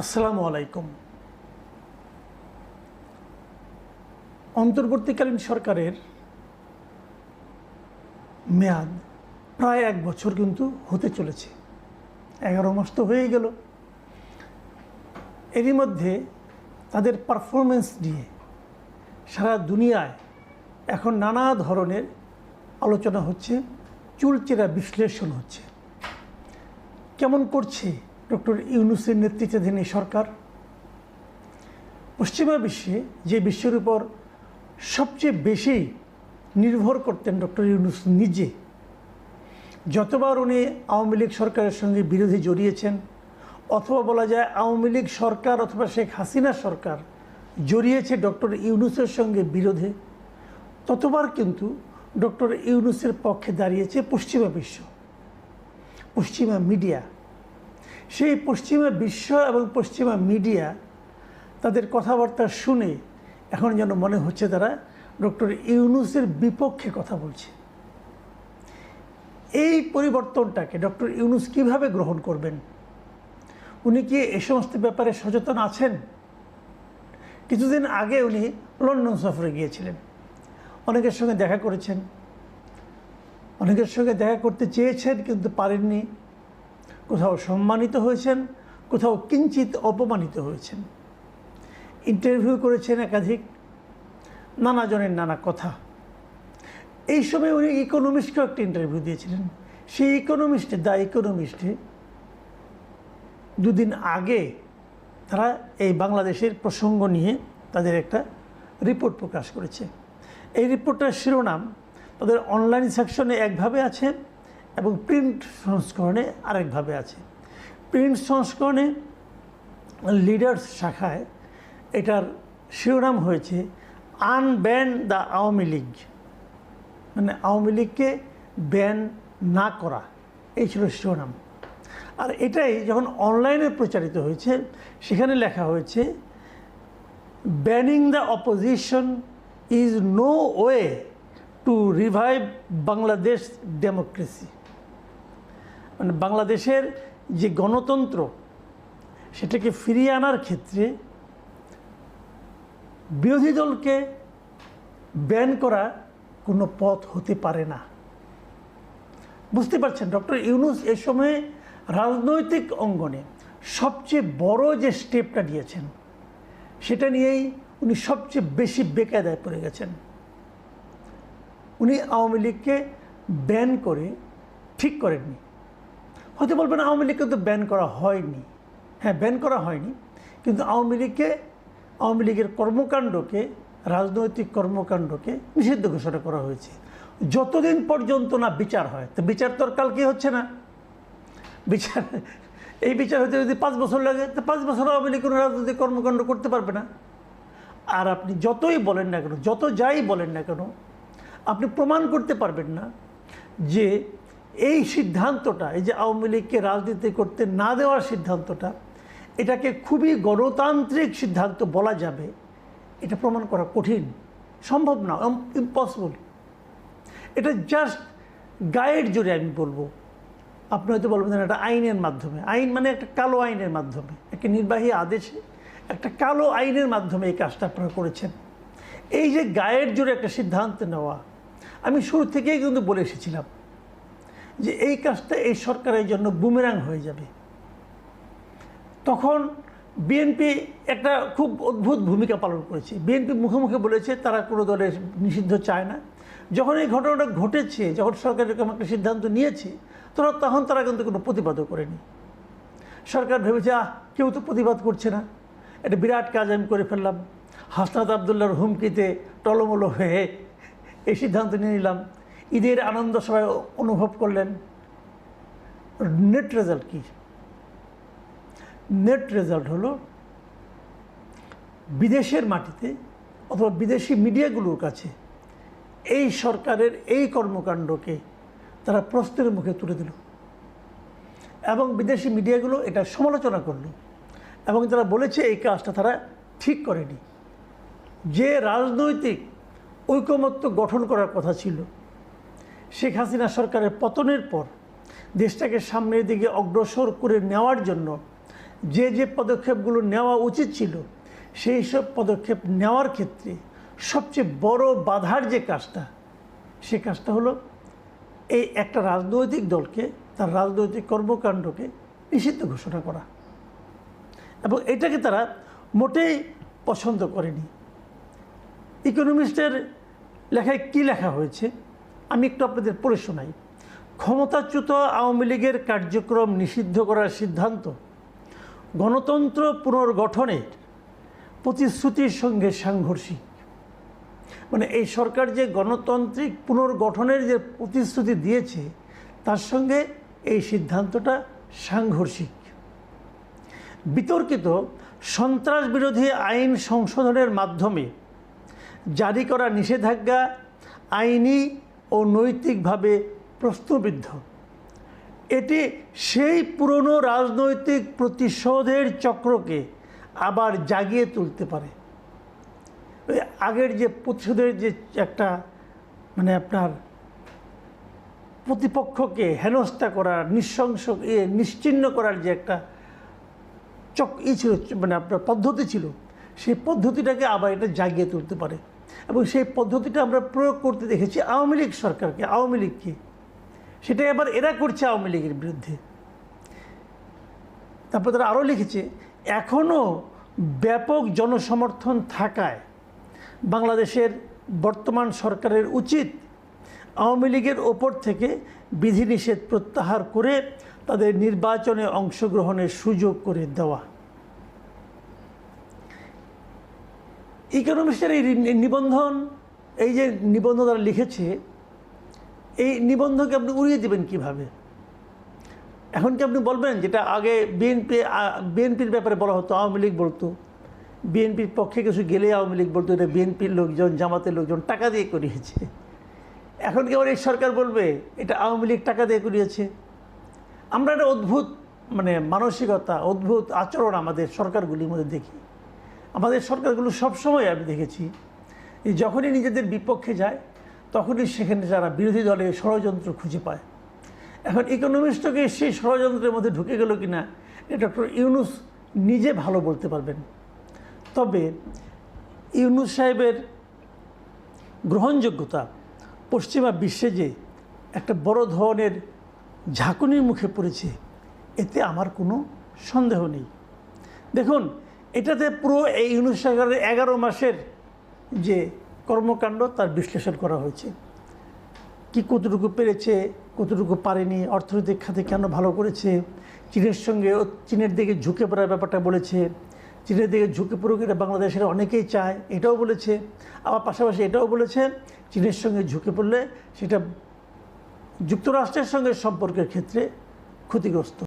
আসসালামু আলাইকুম। অন্তর্বর্তীকালীন সরকারের মেয়াদ প্রায় এক বছর কিন্তু হতে চলেছে। এগারো মাস তো হয়েই গেল। এরই মধ্যে তাদের পারফরমেন্স নিয়ে সারা দুনিয়ায় এখন নানা ধরনের আলোচনা হচ্ছে, চুলচেরা বিশ্লেষণ হচ্ছে। কেমন করছে ডক্টর ইউনুসের নেতৃত্বাধীন এই সরকার। পশ্চিমা বিশ্বে যে বিশ্বের উপর সবচেয়ে বেশি নির্ভর করতেন ডক্টর ইউনুস নিজে, যতবার উনি আওয়ামী লীগ সরকারের সঙ্গে বিরোধী জড়িয়েছেন, অথবা বলা যায় আওয়ামী লীগ সরকার অথবা শেখ হাসিনা সরকার জড়িয়েছে ডক্টর ইউনুসের সঙ্গে বিরোধে, ততবার কিন্তু ডক্টর ইউনুসের পক্ষে দাঁড়িয়েছে পশ্চিমা বিশ্ব, পশ্চিমা মিডিয়া। সেই পশ্চিমা বিশ্ব এবং পশ্চিমা মিডিয়া তাদের কথাবার্তা শুনে এখন যেন মনে হচ্ছে তারা ডক্টর ইউনুসের বিপক্ষে কথা বলছে। এই পরিবর্তনটাকে ডক্টর ইউনুস কীভাবে গ্রহণ করবেন? উনি কি এ সমস্ত ব্যাপারে সচেতন আছেন? কিছুদিন আগে উনি লন্ডন সফরে গিয়েছিলেন। অনেকের সঙ্গে দেখা করেছেন। অনেকের সঙ্গে দেখা করতে চেয়েছেন কিন্তু পারেননি। কোথাও সম্মানিত হয়েছেন, কোথাও কিঞ্চিত অপমানিত হয়েছেন। ইন্টারভিউ করেছেন একাধিক নানা জনের নানা কথা। এই সময় উনি ইকোনমিস্টকেও একটা ইন্টারভিউ দিয়েছিলেন। সেই ইকোনমিস্টে দ্য ইকোনমিস্টে দুদিন আগে তারা এই বাংলাদেশের প্রসঙ্গ নিয়ে তাদের একটা রিপোর্ট প্রকাশ করেছে। এই রিপোর্টটার শিরোনাম তাদের অনলাইন সেকশনে একভাবে আছে। এবং প্রিন্ট সংস্করণে আরেকভাবে আছে। প্রিন্ট সংস্করণে লিডার্স শাখায় এটার শিরোনাম হয়েছে আনব্যান দ্য আওয়ামী লীগ মানে আওয়ামী লীগকে ব্যান না করা। এই ছিল শিরোনাম। আর এটাই যখন অনলাইনে প্রচারিত হয়েছে, সেখানে লেখা হয়েছে banning the opposition is no way to revive Bangladesh democracy মানে বাংলাদেশের যে গণতন্ত্র, সেটাকে ফিরিয়ে আনার ক্ষেত্রে বিরোধী দলকে ব্যান করা কোনো পথ হতে পারে না। বুঝতে পারছেন, ডক্টর ইউনুস এ সময়ে রাজনৈতিক অঙ্গনে সবচেয়ে বড় যে স্টেপটা নিয়েছেন, সেটা নিয়েই উনি সবচেয়ে বেশি বেকায়দায় পড়ে গেছেন। উনি আওয়ামী লীগকে ব্যান করে ঠিক করেননি। হয়তো বলবেন আওয়ামী লীগকে কিন্তু ব্যান করা হয়নি। হ্যাঁ ব্যান করা হয়নি। কিন্তু আওয়ামী লীগকে, আওয়ামী লীগের কর্মকাণ্ডকে, রাজনৈতিক কর্মকাণ্ডকে নিষিদ্ধ ঘোষণা করা হয়েছে। যতদিন পর্যন্ত না বিচার হয়, তো বিচার তো আর হচ্ছে না। বিচার, এই বিচার হতে যদি পাঁচ বছর লাগে, তো পাঁচ বছর আওয়ামী লীগ কোনো রাজনৈতিক কর্মকাণ্ড করতে পারবে না। আর আপনি যতই বলেন না কেন, যত যাই বলেন না কেন, আপনি প্রমাণ করতে পারবেন না যে এই সিদ্ধান্তটা, এই যে আওয়ামী লীগকে রাজনীতি করতে না দেওয়ার সিদ্ধান্তটা, এটাকে খুবই গণতান্ত্রিক সিদ্ধান্ত বলা যাবে, এটা প্রমাণ করা কঠিন। সম্ভব না ইম্পসিবল এটা জাস্ট গাইড জুড়ে আমি বলব। আপনি হয়তো বলবেন এটা আইনের মাধ্যমে। আইন মানে একটা কালো আইনের মাধ্যমে। একটা নির্বাহী আদেশে একটা কালো আইনের মাধ্যমে এই কাজটা আপনারা করেছেন। এই যে গায়ের জুড়ে একটা সিদ্ধান্ত নেওয়া, আমি শুরু থেকেই কিন্তু বলে এসেছিলাম যে এই কাজটা এই সরকারের জন্য বুমেরাং হয়ে যাবে। তখন বিএনপি একটা খুব অদ্ভুত ভূমিকা পালন করেছে। বিএনপি মুখে মুখে বলেছে, তারা কোনো দলের নিষিদ্ধ চায় না। যখন এই ঘটনাটা ঘটেছে, যখন সরকার এরকম একটা সিদ্ধান্ত নিয়েছে, তোরা তখন তারা কিন্তু কোনো প্রতিবাদও করেনি। সরকার ভেবেছে, আহ, কেউ তো প্রতিবাদ করছে না। এটা বিরাট কাজ, আমি করে ফেললাম। হাসনাত আবদুল্লার হুমকিতে টলমলো হয়ে এই সিদ্ধান্ত নিয়ে নিলাম। ঈদের আনন্দ সবাই অনুভব করলেন। নেট রেজাল্ট কী? নেট রেজাল্ট হলো বিদেশের মাটিতে অথবা বিদেশি মিডিয়াগুলোর কাছে এই সরকারের এই কর্মকাণ্ডকে তারা প্রশ্নের মুখে তুলে দিল। এবং বিদেশি মিডিয়াগুলো এটা সমালোচনা করল এবং তারা বলেছে এই কাজটা তারা ঠিক করেনি। যে রাজনৈতিক ঐকমত্য গঠন করার কথা ছিল শেখ হাসিনা সরকারের পতনের পর দেশটাকে সামনের দিকে অগ্রসর করে নেওয়ার জন্য যে যে পদক্ষেপগুলো নেওয়া উচিত ছিল, সেই সব পদক্ষেপ নেওয়ার ক্ষেত্রে সবচেয়ে বড় বাধার যে কাজটা, সে কাজটা হলো এই একটা রাজনৈতিক দলকে, তার রাজনৈতিক কর্মকাণ্ডকে নিষিদ্ধ ঘোষণা করা। এবং এটাকে তারা মোটেই পছন্দ করেনি। ইকোনমিস্টের লেখায় কি লেখা হয়েছে? আমি একটু আপনাদের পড়ে শোনাই। ক্ষমতাচ্যুত আওয়ামী লীগের কার্যক্রম নিষিদ্ধ করার সিদ্ধান্ত। গণতন্ত্র পুনর্গঠনের প্রতিশ্রুতির সঙ্গে সাংঘর্ষিক। মানে এই সরকার যে গণতান্ত্রিক পুনর্গঠনের যে প্রতিশ্রুতি দিয়েছে, তার সঙ্গে এই সিদ্ধান্তটা সাংঘর্ষিক। বিতর্কিত সন্ত্রাস বিরোধী আইন সংশোধনের মাধ্যমে জারি করা নিষেধাজ্ঞা আইনি নৈতিকভাবে প্রশ্নবিদ্ধ। এটি সেই পুরনো রাজনৈতিক প্রতিশোধের চক্রকে আবার জাগিয়ে তুলতে পারে। আগের যে প্রতিশোধের যে একটা মানে আপনার প্রতিপক্ষকে হেনস্থা করার নিঃশংস ইয়ে নিশ্চিহ্ন করার যে একটা চক, ই ছিল মানে আপনার পদ্ধতি ছিল, সেই পদ্ধতিটাকে আবার এটা জাগিয়ে তুলতে পারে। এবং সেই পদ্ধতিটা আমরা প্রয়োগ করতে দেখেছি আওয়ামী লীগ সরকারকে। আওয়ামী লীগকে সেটা এবার এরা করছে আওয়ামী লীগের বিরুদ্ধে। তারপর তারা আরও লিখেছে, এখনও ব্যাপক জনসমর্থন থাকায় বাংলাদেশের বর্তমান সরকারের উচিত আওয়ামী লীগের ওপর থেকে বিধিনিষেধ প্রত্যাহার করে তাদের নির্বাচনে অংশগ্রহণের সুযোগ করে দেওয়া। ইকোনমিস্টের এই নিবন্ধন, এই যে নিবন্ধ তারা লিখেছে, এই নিবন্ধকে আপনি উড়িয়ে দেবেন কীভাবে? এখন কি আপনি বলবেন যেটা আগে বিএনপি বিএনপির ব্যাপারে বলা হতো, আওয়ামী লীগ বলতো। বিএনপির পক্ষে কিছু গেলে আওয়ামী লীগ বলতো, এটা বিএনপির লোকজন, জামাতের লোকজন টাকা দিয়ে করিয়েছে। এখন কি আবার এই সরকার বলবে, এটা আওয়ামী লীগ টাকা দিয়ে করিয়েছে? আমরা একটা অদ্ভুত মানে মানসিকতা, অদ্ভুত আচরণ আমাদের সরকারগুলির মধ্যে দেখি। আমাদের সরকারগুলো সবসময় আমি দেখেছি যখনই নিজেদের বিপক্ষে যায়, তখনই সেখানে যারা বিরোধী দলে ষড়যন্ত্র খুঁজে পায়। এখন ইকোনমিস্টকে সেই ষড়যন্ত্রের মধ্যে ঢুকে গেল কি না ডক্টর ইউনুস নিজে ভালো বলতে পারবেন। তবে ইউনুস সাহেবের গ্রহণযোগ্যতা পশ্চিমা বিশ্বে যে একটা বড় ধরনের ঝাঁকুনির মুখে পড়েছে, এতে আমার কোনো সন্দেহ নেই। দেখুন এটাতে পুরো এই ইউনুস এগারো মাসের যে কর্মকাণ্ড তার বিশ্লেষণ করা হয়েছে। কি কতটুকু পেরেছে, কতটুকু পারেনি, অর্থনৈতিক খাতে কেন ভালো করেছে, চীনের সঙ্গে চীনের দিকে ঝুঁকে পড়ার ব্যাপারটা বলেছে, চীনের দিকে ঝুঁকে পড়ুক এটা বাংলাদেশের অনেকেই চায়, এটাও বলেছে, আবার পাশাপাশি এটাও বলেছে, চীনের সঙ্গে ঝুঁকে পড়লে সেটা যুক্তরাষ্ট্রের সঙ্গে সম্পর্কের ক্ষেত্রে ক্ষতিগ্রস্ত।